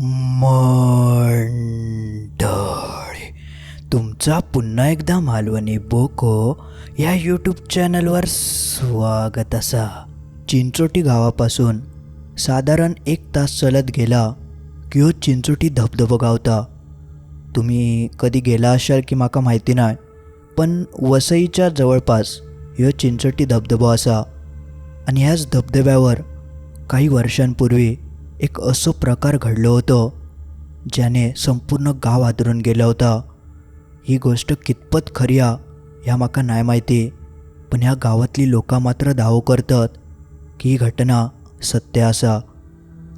मंडळी तुमचा पुन्हा एकदा मालवणी बोको या यूट्यूब चॅनलवर स्वागत असा. चिंचोटी गावापासून साधारण एक तास चलत गेला की हो चिंचोटी धबधबो गावता? तुम्ही कधी गेला असाल की माका माहिती नाही पण वसईच्या जवळपास ह्यो चिंचोटी धबधबो असा. आणि ह्याच धबधब्यावर काही वर्षांपूर्वी एक असो प्रकार घडलो होतो ज्याने संपूर्ण गाव आदरून गेलं होतं. ही गोष्ट कितपत खरी आ ह्या माका नाही माहिती पण ह्या गावातली लोकां मात्र दावो करतात की ही घटना सत्य असा.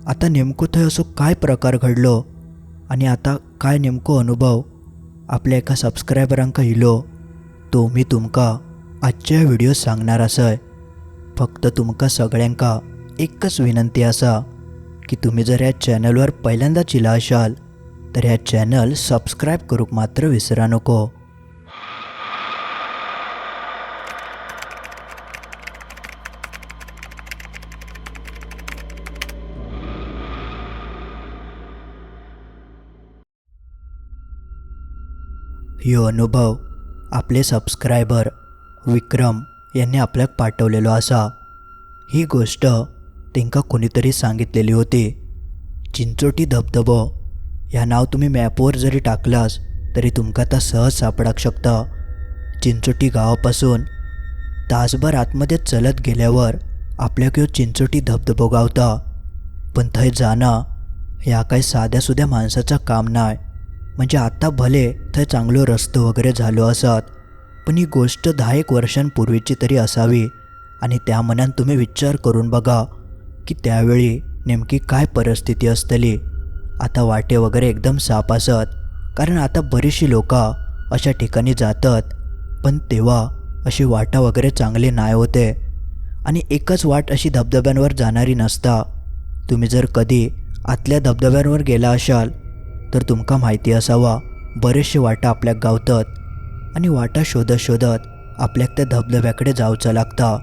आता नेमकं थंय असो काय प्रकार घडलो आणि आता काय नेमको अनुभव आपल्या एका सबस्क्रायबरांक इलो तो मी तुमका आजच्या व्हिडिओ सांगणार असय. फक्त तुमका सगळ्यांका एकच विनंती असा. की तुम्ही जर या चॅनलवर पहिल्यांदा चिला असाल तर ह्या चॅनल सबस्क्राईब करूक मात्र विसरा नको. ह्यो अनुभव आपले सबस्क्रायबर विक्रम यांनी आपल्याक पाठवलेलो असा. ही गोष्ट तेंका कोणीतरी सांगितलेली होती चिंचोटी धबधबो ह्या नाव तुम्ही मॅपवर जरी टाकलास तरी तुमका आता सहज सापडाक शकता. चिंचोटी गावापासून तासभर आतमध्ये चलत गेल्यावर आपल्याक ह्यो चिंचोटी धबधबो गावता. पण थंय जाणं ह्या काही साध्यासुद्धा माणसाचं काम नाही म्हणजे आता भले थंय चांगलो रस्तो वगैरे झालो असत पण ही गोष्ट दहा एक वर्षांपूर्वीची तरी असावी आणि त्या मनान तुम्ही विचार करून बघा. की त्यावेळी नेमकी काय परिस्थिती असतली? आता वाटे वगैरे एकदम साफ असत कारण आता बरीचशी लोकं अशा ठिकाणी जातात पण तेव्हा अशी वाटा वगैरे चांगली नाही होते. आणि एकच वाट अशी धबधब्यांवर जाणारी नसता. तुम्ही जर कधी आतल्या धबधब्यांवर गेला असाल तर तुमका माहिती असावा बरेचसे वाटा आपल्याक गावतात. आणि वाटा शोधत शोधत आपल्याक त्या धबधब्याकडे जावचं लागता.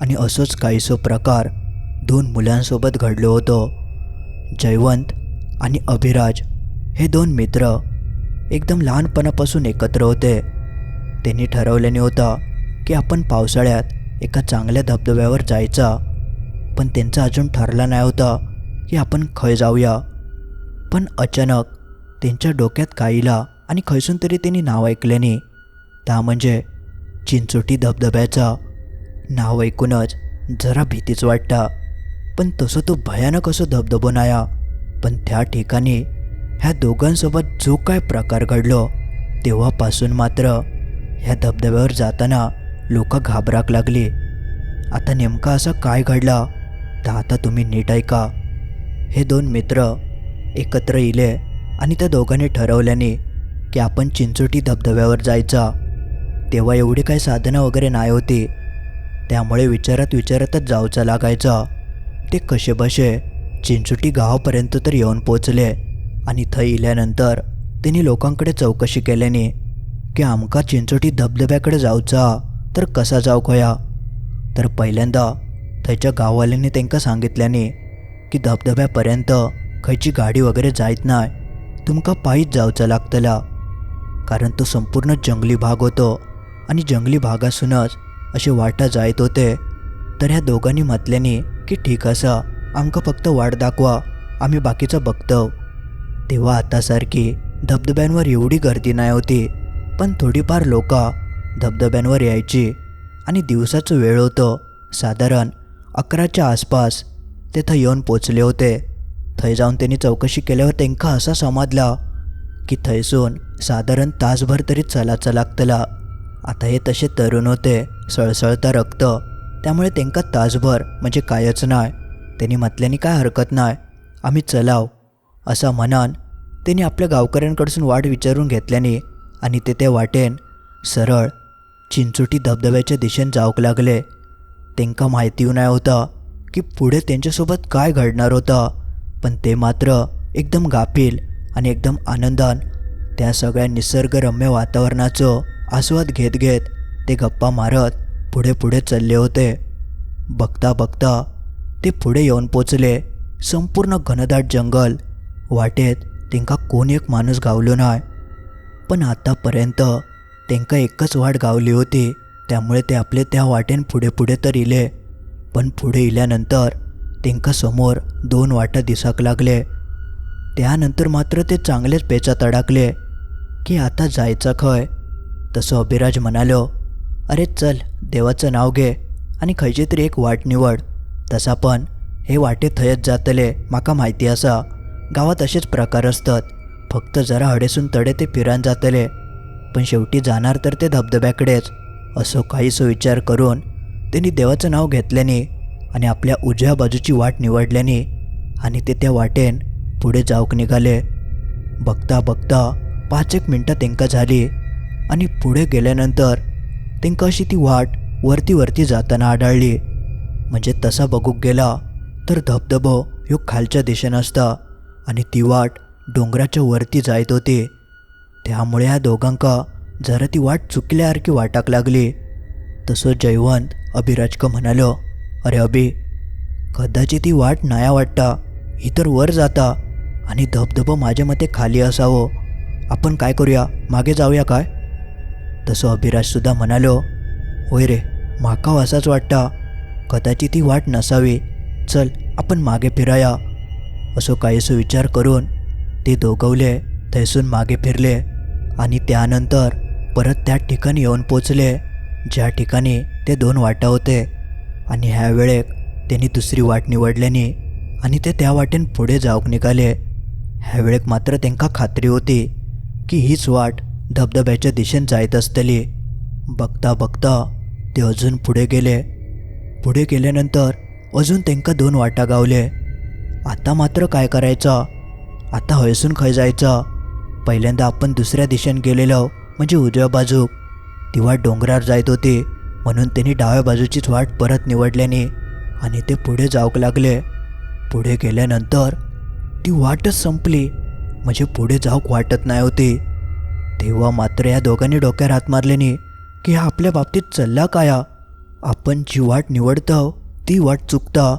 आणि असोच काहीसो प्रकार दोन मुलांसोबत घडलो होतो. जयवंत आणि अभिराज हे दोन मित्र एकदम लहानपणापासून एकत्र होते. त्यांनी ठरवल्याने होता की आपण पावसाळ्यात एका चांगल्या धबधब्यावर जायचा पण त्यांचा अजून ठरला नाही होता की आपण खय जाऊया. पण अचानक त्यांच्या डोक्यात काईला आणि खैसून तरी त्यांनी नाव ऐकल्याने त्या म्हणजे चिंचोटी धबधब्याचा. नाव ऐकूनच जरा भीतीच वाटता. पण तसं तो भयानक असं धबधबो नाया. पण त्या ठिकाणी ह्या दोघांसोबत जो काय प्रकार घडलो तेव्हापासून मात्र ह्या धबधब्यावर जाताना लोक घाबराक लागली. आता नेमका असं काय घडला तर आता तुम्ही नीट ऐका. हे दोन मित्र एकत्र इले आणि त्या दोघांनी ठरवल्याने की आपण चिंचोटी धबधब्यावर जायचा. तेव्हा एवढी काही साधनं वगैरे नाही होती. त्यामुळे विचारात विचारातच जाऊचा लागायचा. ते कसेबसे चिंचुटी चिंचोटी गावापर्यंत तर येऊन पोचले. आणि थंय इल्यानंतर त्यांनी लोकांकडे चौकशी केल्याने की आमका चिंचोटी धबधब्याकडे जाऊचा तर कसा जाऊ खया? तर पहिल्यांदा थंयच्या गाववाल्यांनी त्यांना सांगितल्याने की धबधब्यापर्यंत खंयची गाडी वगैरे जायत नाही तुमका पायीच जावचं लागतला. कारण तो संपूर्ण जंगली भाग होतो आणि जंगली भागासूनच असे वाटा जायत होते. तर ह्या दोघांनी म्हटल्याने की ठीक असा. आमकां फक्त वाट दाखवा. आम्ही बाकीचं बघतो. तेव्हा आतासारखी धबधब्यांवर एवढी गर्दी नाही होती पण थोडीफार लोक धबधब्यांवर यायची आणि दिवसाचं वेळ होतं. साधारण अकराच्या आसपास तेथं येऊन पोचले होते. थंय जाऊन त्यांनी चौकशी केल्यावर त्यांका असा समजला की थंयसून साधारण तासभर तरी चलाचं लागतला. आता हे तसे तरुण होते सळसळता रक्त त्यामुळे त्यांका तासभर म्हणजे कायच नाय. त्यांनी म्हटल्याने काय हरकत नाही आम्ही चलाव असा म्हणान त्यांनी आपल्या गावकऱ्यांकडसून वाट विचारून घेतल्याने आणि ते त्या वाटेन सरळ चिंचोटी धबधब्याच्या दिशेने जाऊक लागले. त्यांका माहिती नाही होता की पुढे त्यांच्यासोबत काय घडणार होता पण ते मात्र एकदम गाफील आणि एकदम आनंदान त्या सगळ्या निसर्गरम्य वातावरणाचं आस्वाद घेत घेत ते गप्पा मारत पुढे पुढे चालले होते. बघता बघता ते पुढे येऊन पोचले. संपूर्ण घनदाट जंगल वाटेत तेंका कोण एक माणूस गावलो नाय. पण आतापर्यंत तेंका एकच वाट गावली होती. त्यामुळे ते आपले त्या वाटेन पुढे पुढे तर इले. पण पुढे इल्यानंतर तेंका समोर दोन वाटा दिसाक लागले. त्यानंतर मात्र ते चांगलेच पेचात अडकले. की आता जायचं खंय? तसं अभिराज म्हणालो अरे चल देवाचं नाव घे आणि खंयची तरी एक वाट निवड. तसा पण हे वाटे थंयच जातले म्हाका माहिती आसा गावात असेच प्रकार असतात. फक्त जरा हडेसून तडे ते फिरान जातले. पण शेवटी जाणार तर ते धबधब्याकडेच. असो काहीसो विचार करून त्यांनी देवाचं नाव घेतल्याने आणि आपल्या उजव्या बाजूची वाट निवडल्याने आणि ते त्या वाटेन पुढे जाऊक निघाले. बघता बघता पाच एक मिनटं तेंका झाली आणि पुढे गेल्यानंतर तेंका अशी ती वाट वरती वरती जाताना आढळली. म्हणजे तसा बघूक गेला तर धबधबो ह्यो खालच्या दिशेनं असता आणि ती वाट डोंगराच्या वरती जायत होती. त्यामुळे ह्या दोघांका जरा ती वाट चुकल्यासारखी वाटाक लागली. तसं जयवंत अभिराजक म्हणालो अरे अभि कदाचित ती वाट नाया वाटता ही तर वर जाता आणि धबधबो माझ्या मते खाली असावं. आपण काय करूया? मागे जाऊया काय? तसं अभिराजसुद्धा म्हणालो होय रे माका असाच वाटता. कदाचित ती वाट नसावी. चल आपण मागे फिराया. असो काहीसो विचार करून ते दोघवले थैसून मागे फिरले आणि त्यानंतर परत त्या ठिकाणी येऊन पोचले ज्या ठिकाणी ते दोन वाटा होते. आणि ह्या वेळेक त्यांनी दुसरी वाट निवडल्याने आणि ते त्या वाटेन पुढे जाऊक निघाले. ह्या वेळेक मात्र त्यांका खात्री होती की हीच वाट धबधब्याच्या दिशेन जायत असतली. बघता बघता ते अजून पुढे गेले. पुढे गेल्यानंतर अजून त्यांका दोन वाटा गावले. आता मात्र काय करायचं? आता हयसून खय जायचं? पहिल्यांदा आपण दुसऱ्या दिशेने गेलेलो म्हणजे उजव्या बाजूक. ती वाट डोंगरावर जायत होती म्हणून त्यांनी डाव्या बाजूचीच वाट परत निवडल्याने आणि ते पुढे जाऊक लागले. पुढे गेल्यानंतर ती वाटच संपली म्हणजे पुढे जाऊक वाटत नाही होती. तेव्हा मात्र या दोघांनी डोक्यावर हात मारल्याने की हा आपल्या बाबतीत चालला काया? आपण जी वाट निवडतो ती वाट चुकता.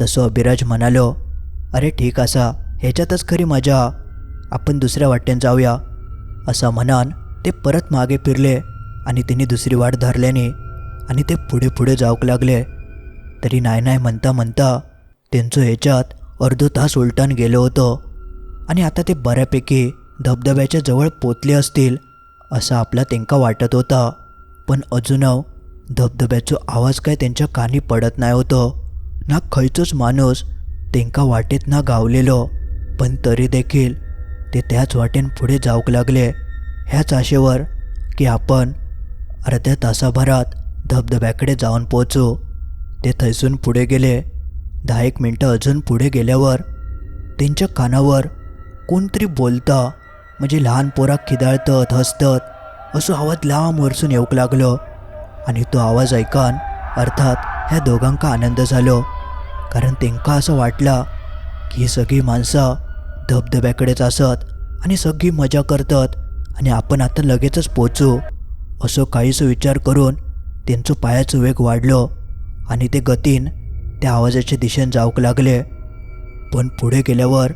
तसं अभिराज म्हणालो अरे ठीक असा ह्याच्यातच खरी मजा. आपण दुसऱ्या वाटेन जाऊया. असा म्हणान ते परत मागे फिरले आणि तिने दुसरी वाट धरल्याने आणि ते पुढे पुढे जाऊक लागले. तरी नाही नाही म्हणता म्हणता त्यांचं ह्याच्यात अर्धो तास उलटान गेलो होतं. आणि आता ते बऱ्यापैकी धबधब्याच्या जवळ पोचले असतील असं आपला तेंका वाटत होता. पण अजून धबधब्याचो आवाज काय त्यांच्या कानी पडत नाही होतं. ना खयचोच माणूस तेंका वाटेत ना गावलेलो पण तरी देखील ते त्याच वाटेन पुढे जाऊक लागले. ह्याच आशेवर की आपण अर्ध्या तासाभरात धबधब्याकडे जाऊन पोचू ते थैसून पुढे गेले. दहा एक मिनटं अजून पुढे गेल्यावर त्यांच्या कानावर कोणतरी बोलता म्हणजे लहान पोराक खिदाळतत हसतत. असो आवाज लांब वरसून येऊक लागलो. आणि तो आवाज ऐकान अर्थात ह्या दोघांका आनंद झालो. कारण तेंका असं वाटला की ही सगळी माणसं धबधब्याकडेच असत आणि सगळी मजा करतात आणि आपण आता लगेचच पोचू. असं काहीसं विचार करून त्यांचं पायाचं वेग वाढलो आणि ते गतीन त्या आवाजाच्या दिशेने जाऊक लागले. पण पुढे गेल्यावर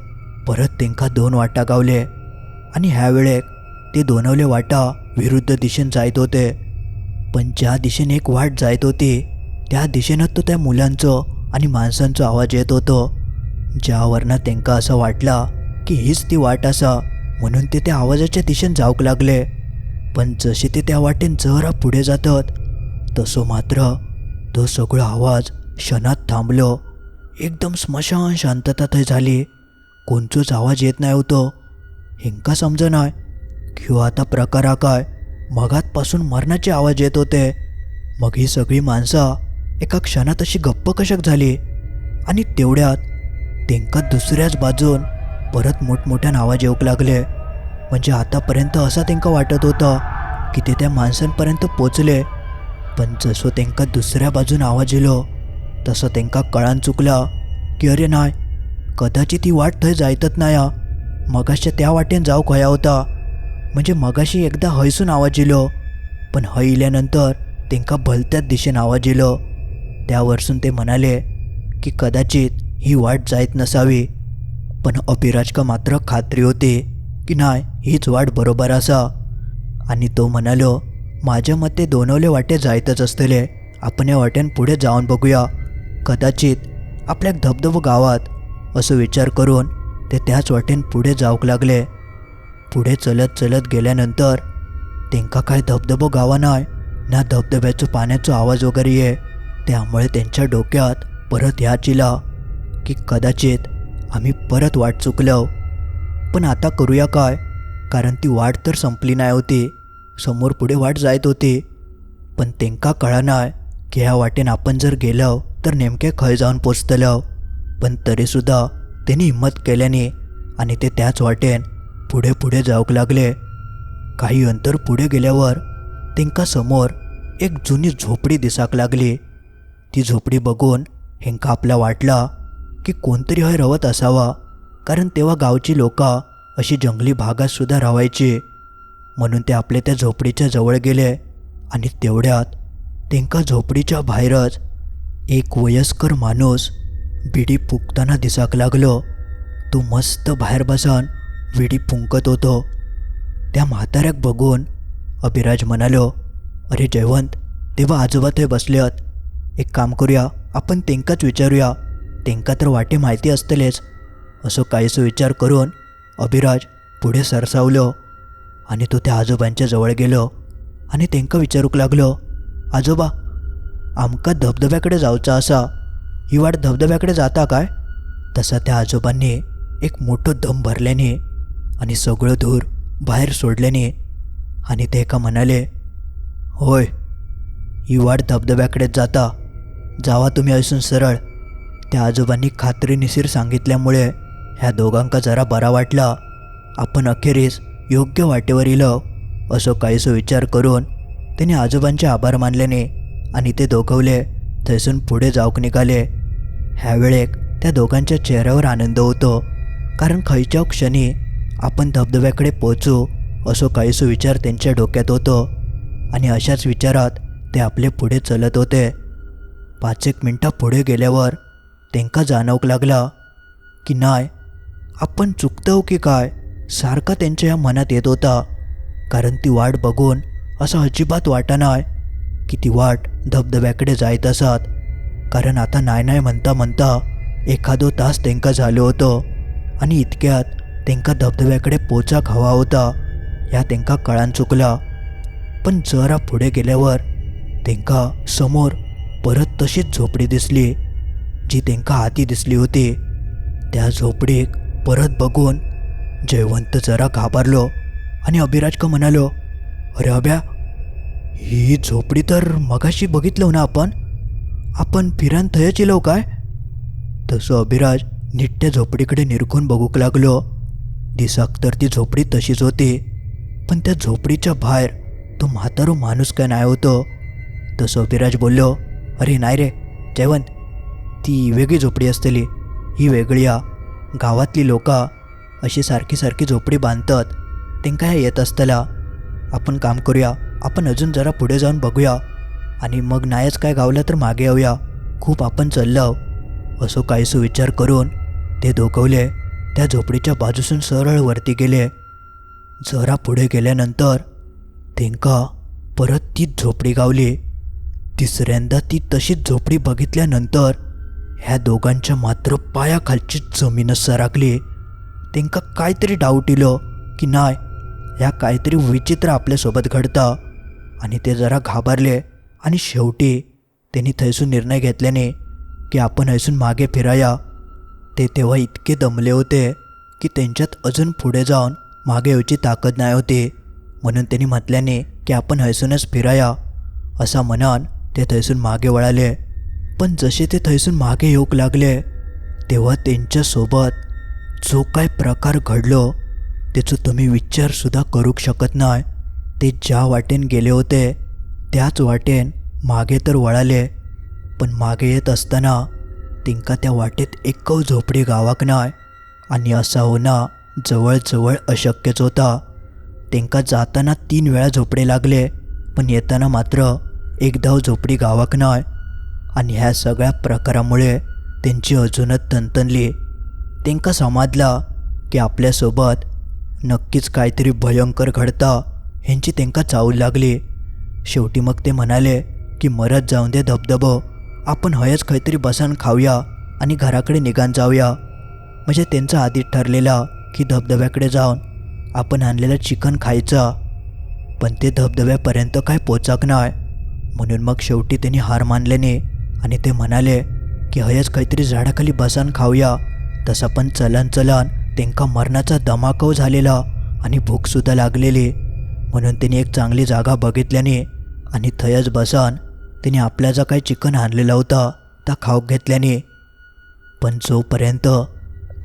परत तेंका दोन वाटा गावले आणि ह्या वेळेक ते दोनवले वाटा विरुद्ध दिशेने जायत होते. पण ज्या दिशेने एक वाट जायत होती त्या दिशेनं तो त्या मुलांचं आणि माणसांचो आवाज येत होतो. ज्यावरनं त्यांका असं वाटला की हीच ती वाट असा म्हणून ते त्या आवाजाच्या दिशेने जाऊक लागले. पण जसे ते त्या वाटेन जरा पुढे जातात तसो मात्र तो सगळा आवाज क्षणात थांबलो. एकदम स्मशान शांतता थंय झाली. कोणचोच आवाज येत नाही होतो. हिंका समजनाय नाही. हो आता प्रकार हा काय? मगातपासून मरणाचे आवाज येत होते. मग ही सगळी माणसं एका क्षणात अशी गप्प कशक झाली? आणि तेवढ्यात तेंका दुसऱ्याच बाजून परत मोठमोठ्यान आवाज येऊक लागले. म्हणजे आतापर्यंत असा तेंका वाटत होता की ते त्या माणसांपर्यंत पोचले. पण जसो तेंका दुसऱ्या बाजून आवाज येलो तसं तेंका कळान चुकला की अरे नाय कदाचित ती वाट थंय जायतच नाया. मगाशच्या त्या वाटेन जाऊक हया होता. म्हणजे मगाशी एकदा हयसून आवाज येलो पण हय इल्यानंतर तेंका भलत्याच दिशेन आवाज येलो. त्यावरसून ते म्हणाले की कदाचित ही वाट जायत नसावी पण अभिराजका मात्र खात्री होती की नाही हीच वाट बरोबर असा आणि तो म्हणालो माझ्या मते दोनवले वाटे जायतच असतले आपण या वाटेन पुढे जाऊन बघूया. कदाचित आपल्या धबधबो गावात असं विचार करून ते त्याच वाटेन पुढे जाऊक लागले. पुढे चलत चलत गेल्यानंतर त्यांका काय धबधबो गावा नाय ना धबधब्याचं पाण्याचो आवाज वगैरे ये. त्यामुळे त्यांच्या डोक्यात परत या चिला की कदाचित आम्ही परत वाट चुकलो. पण आता करूया काय? कारण ती वाट तर संपली नाही होती. समोर पुढे वाट जायत होती. पण त्यांका कळणार की ह्या वाटेन आपण जर गेलो तर नेमके खंय जाऊन पोचतलो. पण तरीसुद्धा त्यांनी हिंमत केल्याने आणि ते त्याच वाटेन पुढे पुढे जाऊक लागले. काही अंतर पुढे गेल्यावर तेंका समोर एक जुनी झोपडी दिसाक लागली. ती झोपडी बघून हेंका आपला वाटला की कोणतरी हय रवत असावा कारण तेव्हा गावची लोका अशी जंगली भागात सुद्धा राहायची. म्हणून ते आपले त्या झोपडीच्या जवळ गेले आणि तेवढ्यात तेंका झोपडीच्या बाहेरच एक वयस्कर माणूस बिडी फुकताना दिसाक लागलो. तो मस्त बाहेर बसून विडी फुंकत होतो. त्या म्हाताऱ्याक बघून अभिराज म्हणालो अरे जयवंत तेव्हा आजोबा थंय बसले आहेत एक काम करूया आपण तेंकाच विचारूया. तेंका तर वाटे माहिती असतलेच. असं काहीसो विचार करून अभिराज पुढे सरसावलो आणि तो त्या आजोबांच्या जवळ गेलो आणि तेंका विचारूक लागलो आजोबा आमका धबधब्याकडे जावचा असा. ही वाट धबधब्याकडे जाता काय? तसा त्या आजोबांनी एक मोठं दम भरल्याने आणि सगळं धूर बाहेर सोडल्याने आणि ते एका म्हणाले होय ही वाट धबधब्याकडेच जाता. जावा तुम्ही असून सरळ. त्या आजोबांनी खात्रीनिशीर सांगितल्यामुळे ह्या दोघांका जरा बरा वाटला. आपण अखेरीस योग्य वाटेवर इलो असं काहीसो विचार करून त्याने आजोबांचे आभार मानल्याने आणि ते दोघवले थैसून पुढे जाऊक निघाले. ह्यावेळेक त्या दोघांच्या चेहऱ्यावर आनंद होतो कारण खयच्या क्षणी आपण धबधब्याकडे पोचू असो काहीसो विचार त्यांच्या डोक्यात होतो. आणि अशाच विचारात ते आपले पुढे चलत होते. पाच एक मिनटं पुढे गेल्यावर त्यांका जाणवक लागला की नाही आपण चुकतो की काय सारखा त्यांच्या या मनात येत होता. कारण ती वाट बघून असं अजिबात वाटणार की ती वाट धबधब्याकडे जायत असत. कारण आता नाही नाही म्हणता म्हणता एखादो तास तेंका झालो होतो. आणि इतक्यात तेंकां धबधब्याकडे पोचाक हवा होता. ह्या तेंकां कळान चुकला. पण जरा पुढे गेल्यावर तेंकां समोर परत तशीच झोपडी दिसली जी तेंकां हाती दिसली होती. त्या झोपडीक परत बघून जयवंत जरा घाबरलो आणि अभिराजका म्हणालो अरे अभ्या ही झोपडी तर मगाशी बघितलो ना आपण? आपण फिरान थयच येलो काय? तसं अभिराज निट्ट्या झोपडीकडे निरखून बघूक लागलो. दिसाक तर ती झोपडी तशीच होती पण त्या झोपडीच्या बाहेर तो म्हातारो माणूस काय नाही होतो. तो अभिराज बोललो अरे नाही रे जयवंत ती वेगळी झोपडी असतली ही वेगळी आ गावातली लोका अशी सारखी सारखी झोपडी बांधतात त्यांका ह्या येत असतला. आपण काम करूया आपण अजून जरा पुढे जाऊन बघूया आणि मग नायच काय गावलं तर मागे येऊया खूप आपण चाललो. असो काहीसो विचार करून ते दोघवले. त्या झोपडीच्या बाजूसून सरळ वरती गेले. जरा पुढे गेल्यानंतर तेंका परत तीच झोपडी गावली. तिसऱ्यांदा ती तशीच झोपडी बघितल्यानंतर ह्या दोघांच्या मात्र पायाखालची जमीनच सराकली तेंका काहीतरी डाऊट इलो की नाही ह्या काहीतरी विचित्र आपल्यासोबत घडता. आणि ते जरा घाबरले आणि शेवटी त्यांनी थैसून निर्णय घेतल्याने की आपण हैसून मागे फिराया. ते तेव्हा इतके दमले होते की त्यांच्यात अजून पुढे जाऊन मागे यायची ताकद नाही होती. म्हणून त्यांनी म्हटल्याने की आपण हैसूनच फिराया असा म्हणान ते थैसून मागे वळाले. पण जसे ते थैसून मागे येऊक लागले तेव्हा त्यांच्यासोबत जो काय प्रकार घडलो त्याचं तुम्ही विचारसुद्धा करूक शकत नाही. ते ज्या वाटेन गेले होते त्याच वाटेन मागे तर वळाले पण मागे येत असताना तिंका त्या वाटेत एक झोपडी गावाक नाय. आणि असा होणं जवळजवळ अशक्यच होता. तेंका जाताना तीन वेळा झोपडे लागले पण येताना मात्र एकदाव हो झोपडी गावाक नाय. आणि ह्या सगळ्या प्रकारामुळे त्यांची अजूनच तनतनली. तेंका समाजला की आपल्यासोबत नक्कीच काहीतरी भयंकर घडता ह्यांची तेंका चावू लागली. शेवटी मग ते म्हणाले की मरत जाऊन दे धबधबो. आपण हयच काहीतरी बसान खाऊया आणि घराकडे निघान जाऊया. म्हणजे त्यांचा आधीच ठरलेला की धबधब्याकडे जाऊन आपण आणलेलं चिकन खायचं. पण ते धबधब्यापर्यंत काय पोचाक नाही म्हणून मग शेवटी त्यांनी हार मानल्याने आणि ते म्हणाले की हयच काहीतरी झाडाखाली बसान खाऊया. तसं पण चलन चलन त्यांका मरणाचा दमाकव झालेला आणि भूकसुद्धा लागलेली. म्हणून त्यांनी एक चांगली जागा बघितल्याने आणि थयच बसान तिने आपल्या जो काही चिकन आणलेला होता त्या खाऊक घेतल्याने. पण जोपर्यंत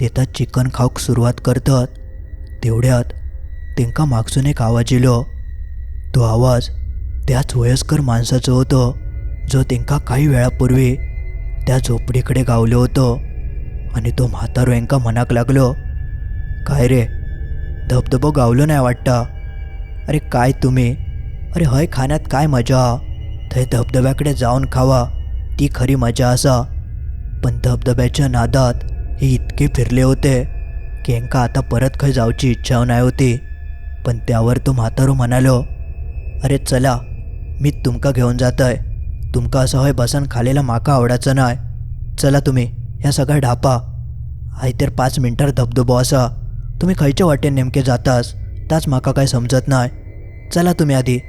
ते त्या चिकन खाऊक सुरुवात करतात तेवढ्यात तेंका मागसून एक आवाज येलो. तो आवाज त्याच वयस्कर माणसाचं होतं जो तेंका काही वेळापूर्वी त्या झोपडीकडे गावलं होतं. आणि तो म्हातारो हेंका मनाक लागलो काय रे धबधबो गावलो नाही वाटता? अरे काय तुम्ही? अरे हय खाण्यात काय मजा? थंय धबधब्याकडे जाऊन खावा. ती खरी मजा असा. पण धबधब्याच्या नादात हे इतके फिरले होते की यांका आता परत खंय जावची इच्छा नाही होती. पण त्यावर तो म्हातारो म्हणालो अरे चला मी तुमका घेऊन जातय. तुमका असं हय बसन खालेला माका आवडायचं नाही चला तुम्ही ह्या सगळ्या ढापा. हाय तर पाच मिनटार धबधबो असा. तुम्ही खयच्या वाटेन नेमके जातास? ताच म्हाका काय समजत नाही चला तुम्ही आधी.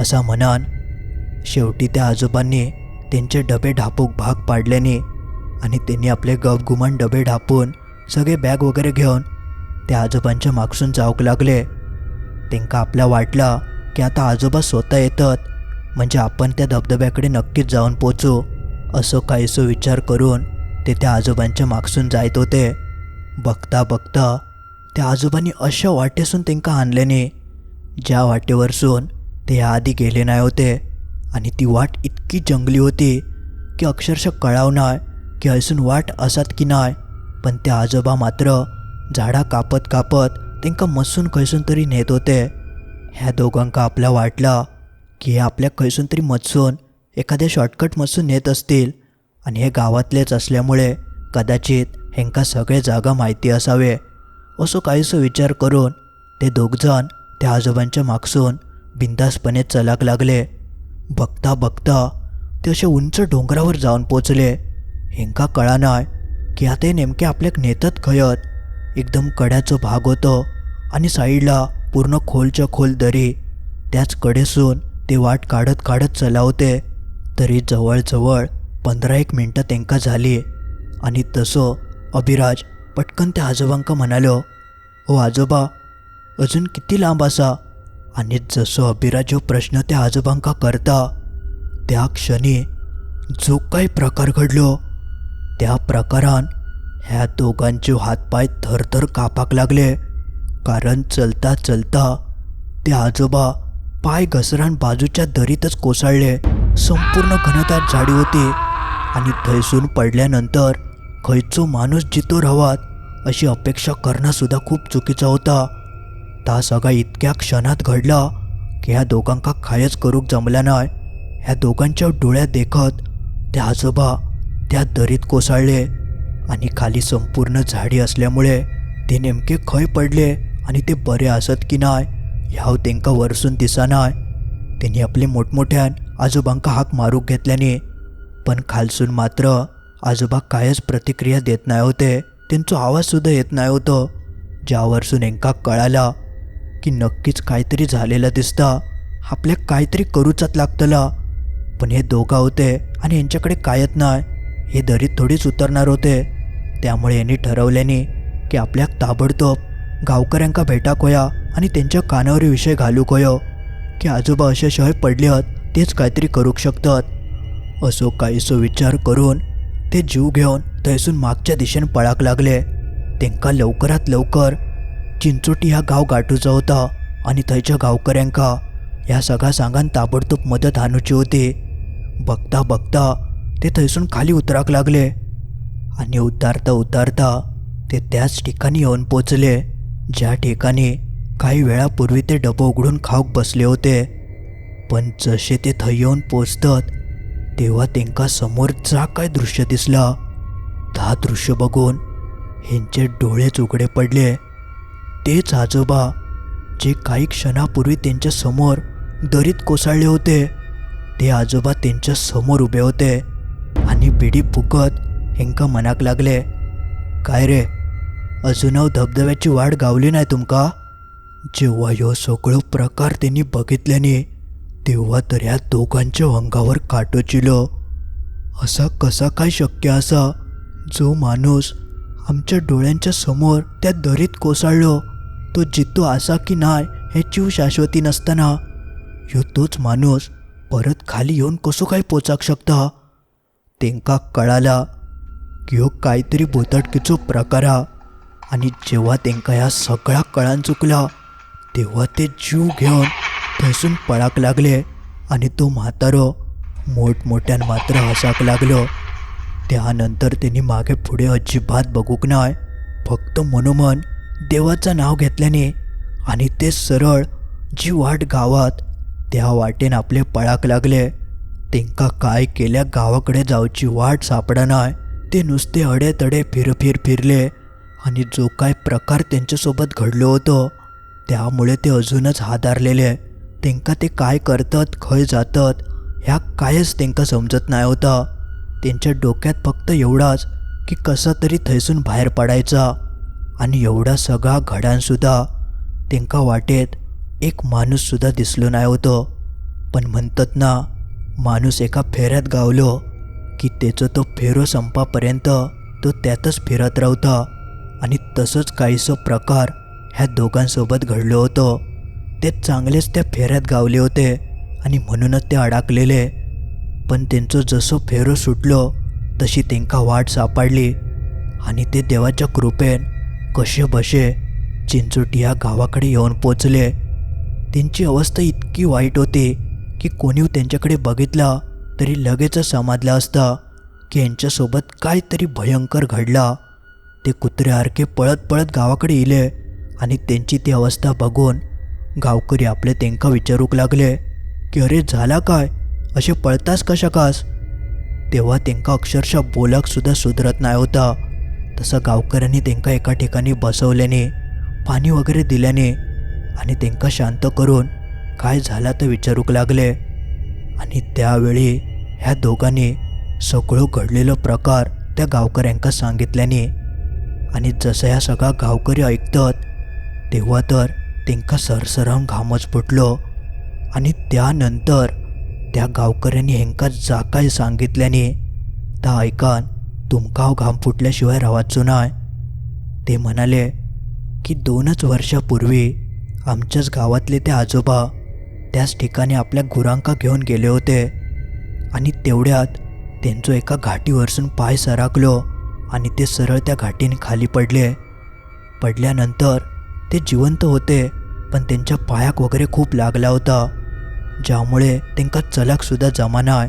असा म्हणान शेवटी त्या आजोबांनी त्यांचे डबे ढापूक भाग पाडल्याने आणि त्यांनी आपले गपगुमान डबे ढापून सगळे बॅग वगैरे घेऊन त्या आजोबांच्या मागसून जाऊक लागले. तेंका आपल्या वाटला की आता आजोबा स्वतः येतात म्हणजे आपण त्या धबधब्याकडे नक्कीच जाऊन पोचू असं काहीसो विचार करून ते त्या आजोबांच्या मागसून जायत होते. बघता बघता त्या आजोबांनी अशा वाटेसून त्यांना आणल्याने ज्या वाटेवरसून ते आधी गेले नाही होते आणि ती वाट इतकी जंगली होती की अक्षरशः कळाव की हयसून वाट असत की नाही. पण त्या आजोबा मात्र झाडा कापत कापत तेंका मसून खंयसून तरी नेत होते. ह्या दोघांका आपल्या वाटला की हे आपल्या खंयसून तरी मचसून एखाद्या शॉर्टकट मसून नेत असतील. आणि हे गावातलेच असल्यामुळे कदाचित हेंका सगळे जागा माहिती असावे. असो काहीसो विचार करून ते दोघजण त्या आजोबांच्या मागसून बिंदासपणे चलाक लागले. बघता बघता ते असे उंच डोंगरावर जाऊन पोचले. हेंका कळाना की आता हे नेमके आपल्याक नेतत खयत. एकदम कड्याचं भाग होतं आणि साईडला पूर्ण खोलच्या खोल दरी. त्याच कडेसून ते वाट काढत काढत चलावते. तरी जवळजवळ पंधरा एक मिनटं त्यांका झाली. आणि तसं अभिराज पटकन त्या आजोबांका म्हणालो ओ आजोबा अजून किती लांब असा? आणि जसं अभिराज हो प्रश्न त्या आजोबांका करता त्या क्षणी जो काही प्रकार घडलो त्या प्रकारान ह्या दोघांचे हातपाय थरथर कापाक लागले. कारण चलता चलता ते आजोबा पाय घसरान बाजूच्या दरीतच कोसळले. संपूर्ण घनदाट झाडी होती आणि थैसून पडल्यानंतर खयचो माणूस जितो राहावात अशी अपेक्षा करणंसुद्धा खूप चुकीचा होता. ता सगळा इतक्या क्षणात घडला की ह्या दोघांका खायच करूक जमला नाय. ह्या दोघांच्या डोळ्यात देखत ते आजोबा त्या दरीत कोसळले आणि खाली संपूर्ण झाडी असल्यामुळे ते नेमके खय पडले आणि ते बरे असत की नाय ह्याव तेंका वरसून दिसानाय त्यांनी आपले मोठमोठ्यान आजोबांका हाक मारूक घेतल्याने पण खालसून मात्र आजोबा कायच प्रतिक्रिया देत नाही होते. त्यांचा आवाजसुद्धा येत नाही होतं. ज्यावरसून हेंका कळाला की नक्कीच काहीतरी झालेलं दिसता. आपल्या काहीतरी करूचाच लागतला. पण हे दोघा होते आणि यांच्याकडे कायत नाही. हे दरीत थोडीच उतरणार होते. त्यामुळे यांनी ठरवल्याने की आपल्या ताबडतोब गावकऱ्यांका भेटाक होया आणि त्यांच्या कानावर विषय घालू होयो की आजोबा असे शहर पडले आहेत तेच काहीतरी करूक शकतात. असो काहीसो विचार करून ते जीव घेऊन थंयसून मागच्या दिशेने पळाक लागले. त्यांका लवकरात लवकर चिंचोटी ह्या गाव गाठूचा होता आणि थंयच्या गावकऱ्यांका ह्या सगळ्या सांगान ताबडतोब मदत आणूची होती. बघता बघता ते थंयसून खाली उतराक लागले आणि उतारता उतारता ते त्याच ठिकाणी येऊन पोचले ज्या ठिकाणी काही वेळापूर्वी ते डबं उघडून खाऊक बसले होते. पण जसे ते थंय येऊन पोचतात तेव्हा तेंका समोर जा काय दृश्य दिसला. ता दृश्य बघून ह्यांचे डोळेच उघडे पडले. तेच आजोबा जे काही क्षणापूर्वी त्यांच्यासमोर दरीत कोसळले होते ते आजोबा त्यांच्यासमोर उभे होते आणि बिडी फुकत हेंका मनाक लागले काय रे अजूनव धबधब्याची वाट गावली नाही तुमका? जेव्हा ह्यो सगळो प्रकार त्यांनी बघितल्याने तेव्हा तर ह्या दोघांच्या अंगावर काटो चिलो. असा कसा काय शक्य असा? जो माणूस आमच्या डोळ्यांच्या समोर त्या दरीत कोसळलो तो जितो असा की नाही ह्याची शाश्वती नसताना. ह्यो तोच माणूस परत खाली येऊन कसो काय पोचाक शकता? तेंका कळाला की ह्यो काहीतरी बोतडकीचो प्रकार हा. आणि जेव्हा तेंका ह्या सगळ्या कळान चुकला तेव्हा ते जीव घेऊन थंयसून पळाक लागले आणि तो म्हातारो मोठमोठ्यान मात्र हसाक लागलो. त्यानंतर त्यांनी मागे पुढे अजिबात बघूक नाही फक्त मनोमन देवाचं नाव घेतल्याने आणि ते सरळ जी वाट गावात त्या वाटेन आपले पळाक लागले. तेंका काय केल्या गावाकडे जावची वाट सापडना ते नुसते अडेतडे फिरफिर फिरले आणि जो काय प्रकार त्यांच्यासोबत घडलो होतो त्यामुळे ते अजूनच हादारलेले. त्यांका ते काय करतात खंय जातात ह्या कायच त्यांका समजत नाही होता. त्यांच्या डोक्यात फक्त एवढाच की कसा तरी थंयसून बाहेर पडायचा. आणि एवढा सगळा घडानसुद्धा तेंका वाटेत एक माणूससुद्धा दिसलो नाही होतो. पण म्हणतात ना माणूस एका फेऱ्यात गावलो की त्याचं तो फेरो संपापर्यंत तो त्यातच फिरत राहता आणि तसंच काहीसं प्रकार ह्या दोघांसोबत घडलो होतो. ते चांगलेच त्या फेऱ्यात गावले होते आणि म्हणूनच ते अडकलेले. पण त्यांचं जसं फेरो सुटलो तशी तेंका वाट सापडली आणि ते देवाच्या कृपेन कसे बसे? चिंचोटी या गावाकडे येऊन पोचले. त्यांची अवस्था इतकी वाईट होती की कोणी त्यांच्याकडे बघितला तरी लगेचच समजला असतं. की यांच्यासोबत काहीतरी भयंकर घडला. ते कुत्र्यासारखे पळत पळत गावाकडे येले आणि त्यांची ती अवस्था बघून गावकरी आपले त्यांका विचारूक लागले की अरे झाला काय? असे पळतास कशा कास तेव्हा त्यांका अक्षरशः बोलाक सुद्धा सुधरत नाही होता. तसं गावकऱ्यांनी तेंका एका ठिकाणी बसवल्याने पाणी वगैरे दिल्याने आणि तेंका शांत करून काय झाला तर विचारूक लागले. आणि त्यावेळी ह्या दोघांनी सगळं घडलेलं प्रकार त्या गावकऱ्यांका सांगितल्याने आणि जसं ह्या सगळा गावकरी ऐकतात तेव्हा तर तेंका सरसरावून घामच फुटलो. आणि त्यानंतर त्या गावकऱ्यांनी हेंका जा काय सांगितल्याने ता ऐकान तुमकाव घाम फुटल्याशिवाय रावाचो नाय. ते म्हणाले की दोनच वर्षापूर्वी आमच्याच गावातले ते आजोबा त्याच ठिकाणी आपल्या गुरांका घेऊन गेले होते. आणि तेवढ्यात त्यांचं एका घाटीवरसून पाय सराकलो आणि ते सरळ त्या घाटीने खाली पडले. पडल्यानंतर ते जिवंत होते पण त्यांच्या पायाक वगैरे खूप लागला होता ज्यामुळे त्यांका चलाकसुद्धा जमा नाय.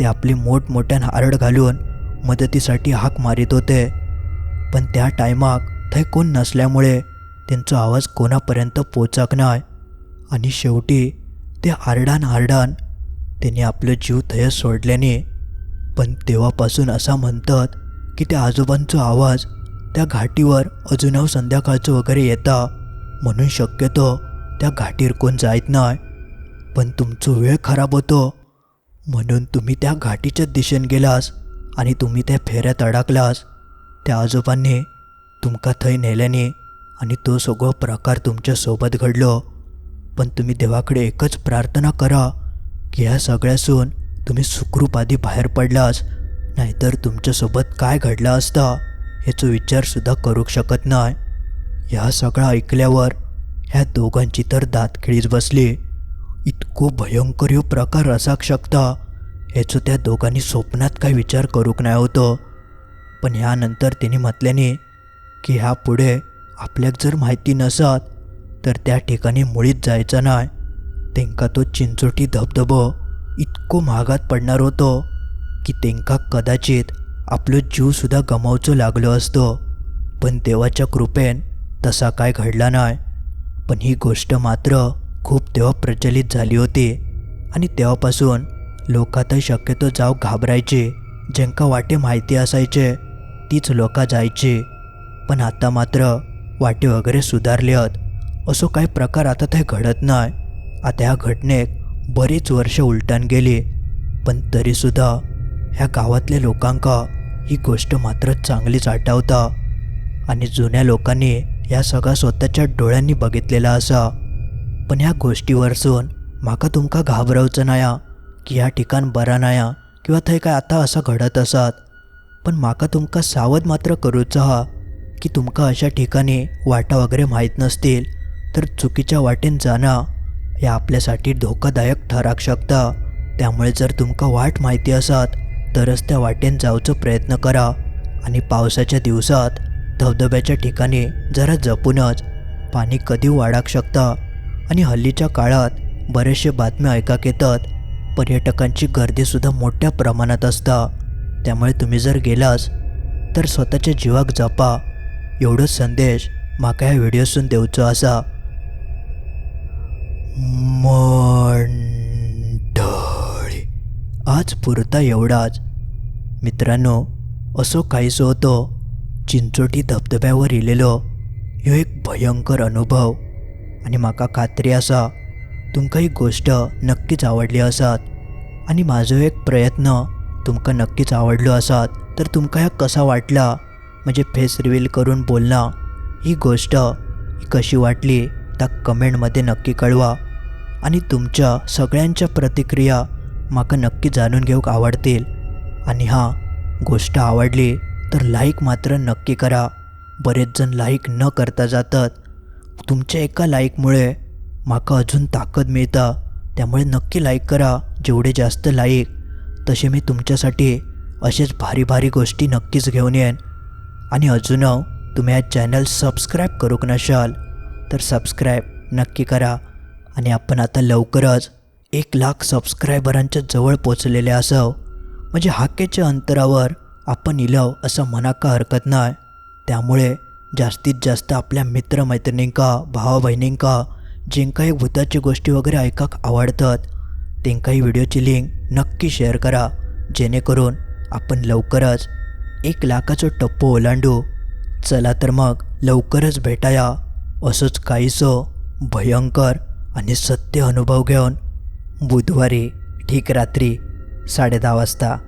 ते आपली मोठमोठ्यान हारड घालून मदतीसाठी हाक मारित होते. पण त्या टायमाक थंय कोण नसल्यामुळे त्यांचा आवाज कोणापर्यंत पोचाक नाय आणि शेवटी ते आरडान आरडान त्यांनी आपलं जीव थंय सोडल्याने पण तेव्हापासून असा म्हणतात की त्या आजोबांचा आवाज त्या घाटीवर अजूनव संध्याकाळचं वगैरे येता म्हणून शक्यतो त्या घाटीर कोण जायत नाही पण तुमचं वेळ खराब होतो म्हणून तुम्ही त्या घाटीच्या दिशेने गेलास. आणि तुम्ही त्या फेऱ्यात अडकलास त्या आजोबांनी तुमका थंय नेल्याने आणि तो सगळं प्रकार तुमच्यासोबत घडलो. पण तुम्ही देवाकडे एकच प्रार्थना करा की ह्या सगळ्यासून तुम्ही सुखरूप आधी बाहेर पडलास नाहीतर तुमच्यासोबत काय घडलं असता ह्याचा विचारसुद्धा करू शकत नाही. ह्या सगळं ऐकल्यावर ह्या दोघांची तर दातखिळीच बसली. इतको भयंकर ह्यो प्रकार असाक शकता ह्याचो त्या दोघांनी स्वप्नात काही विचार करूक नाही होतो. पण ह्यानंतर त्यांनी म्हटल्याने की ह्या पुढे आपल्याक जर माहिती नसत तर त्या ठिकाणी मुळीच जायचं नाही. त्यांका तो चिंचोटी धबधबो इतको महागात पडणार होतो की तेंका कदाचित आपलो जीवसुद्धा गमावचो लागलो असतो. पण देवाच्या कृपेन तसा काय घडला नाही. पण ही गोष्ट मात्र खूप तेव्हा प्रचलित झाली होती आणि तेव्हापासून लोक शक्यतो जाऊ घाबरायचे. ज्यांका वाटे माहिती असायचे तीच लोक जायची. पण आता मात्र वाटे वगैरे सुधारल्यात असो काही प्रकार आता ते घडत नाही. आता ह्या घटनेक बरीच वर्ष उलटून गेली. पण तरीसुद्धा ह्या गावातल्या लोकांका ही गोष्ट मात्र चांगलीच आठवता. आणि जुन्या लोकांनी ह्या सगळा स्वतःच्या डोळ्यांनी बघितलेला असा. पण ह्या गोष्टीवरसून म्हाका तुमका घाबरवचं नाया. की ह्या ठिकाण बरा नाया किंवा थंय काय आता असं घडत असत. पण म्हाका तुमकां सावध मात्र करूचा हा की तुमकां अशा ठिकाणी वाटा वगैरे माहीत नसतील तर चुकीच्या वाटेन जाणं हे आपल्यासाठी धोकादायक ठराक शकता. त्यामुळे जर तुमकां वाट माहिती असत तरच त्या वाटेन जावचो प्रयत्न करा. आणि पावसाच्या दिवसात धबधब्याच्या ठिकाणी जरा जपूनच पाणी कधी वाढाक शकता. आणि हल्लीच्या काळात बरेचसे बातम्या ऐकाक येतात पर्यटकांची गर्दीसुद्धा मोठ्या प्रमाणात असता. त्यामुळे तुम्ही जर गेलास तर स्वतःच्या जीवाक जपा. एवढंच संदेश म्हाका ह्या व्हिडिओसून देवचो असा मंडळी आज पुरता एवढाच. मित्रांनो असो काहीसो होतो. चिंचोटी धबधब्यावर इलेलो. ह्यो एक भयंकर अनुभव. आणि म्हाका खात्री आसा तुमकां ही गोष्ट नक्कीच आवडली आसात आणि माझो एक प्रयत्न तुमकां नक्कीच आवडलो आसात तर तुमकां ह्या कसा वाटला? म्हणजे फेस रिवील करून बोलना ही गोष्ट ही कशी वाटली? त्या कमेंटमध्ये नक्की कळवा. आणि तुमच्या सगळ्यांच्या प्रतिक्रिया म्हाका नक्की जाणून घेऊक आवडतील. आणि हां गोष्ट आवडली तर लाईक मात्र नक्की करा. बरेच जण लाईक न करता जातात. तुमच्या एका लाईकमुळे माका अजून ताकद मिळता त्यामुळे नक्की लाईक करा जेवढे जास्त लाईक तसे मी तुमच्यासाठी असेच भारी भारी गोष्टी नक्कीच घेऊन येईन. आणि अजून तुम्ही हा चॅनल सबस्क्राईब करूक नशाल तर सबस्क्राईब नक्की करा. आणि आपण आता लवकरच एक लाख सबस्क्रायबरांच्या जवळ पोचलेले असाव. म्हणजे हाकेच्या अंतरावर आपण इलव असं मनाका हरकत नाही. त्यामुळे जास्तीत जास्त आपल्या मित्रमैत्रिणींका भावा बहिणींका जिंका एक भूताची गोष्टी वगैरे ऐकाक आवडतात तेंकाही व्हिडिओची लिंक नक्की शेअर करा जेणेकरून आपण लवकरच एक लाखाचं टप्पो ओलांडू. चला तर मग लवकरच भेटाया. असंच काहीसं भयंकर आणि सत्य अनुभव घेऊन बुधवारी ठीक रात्री साडेदहा वाजता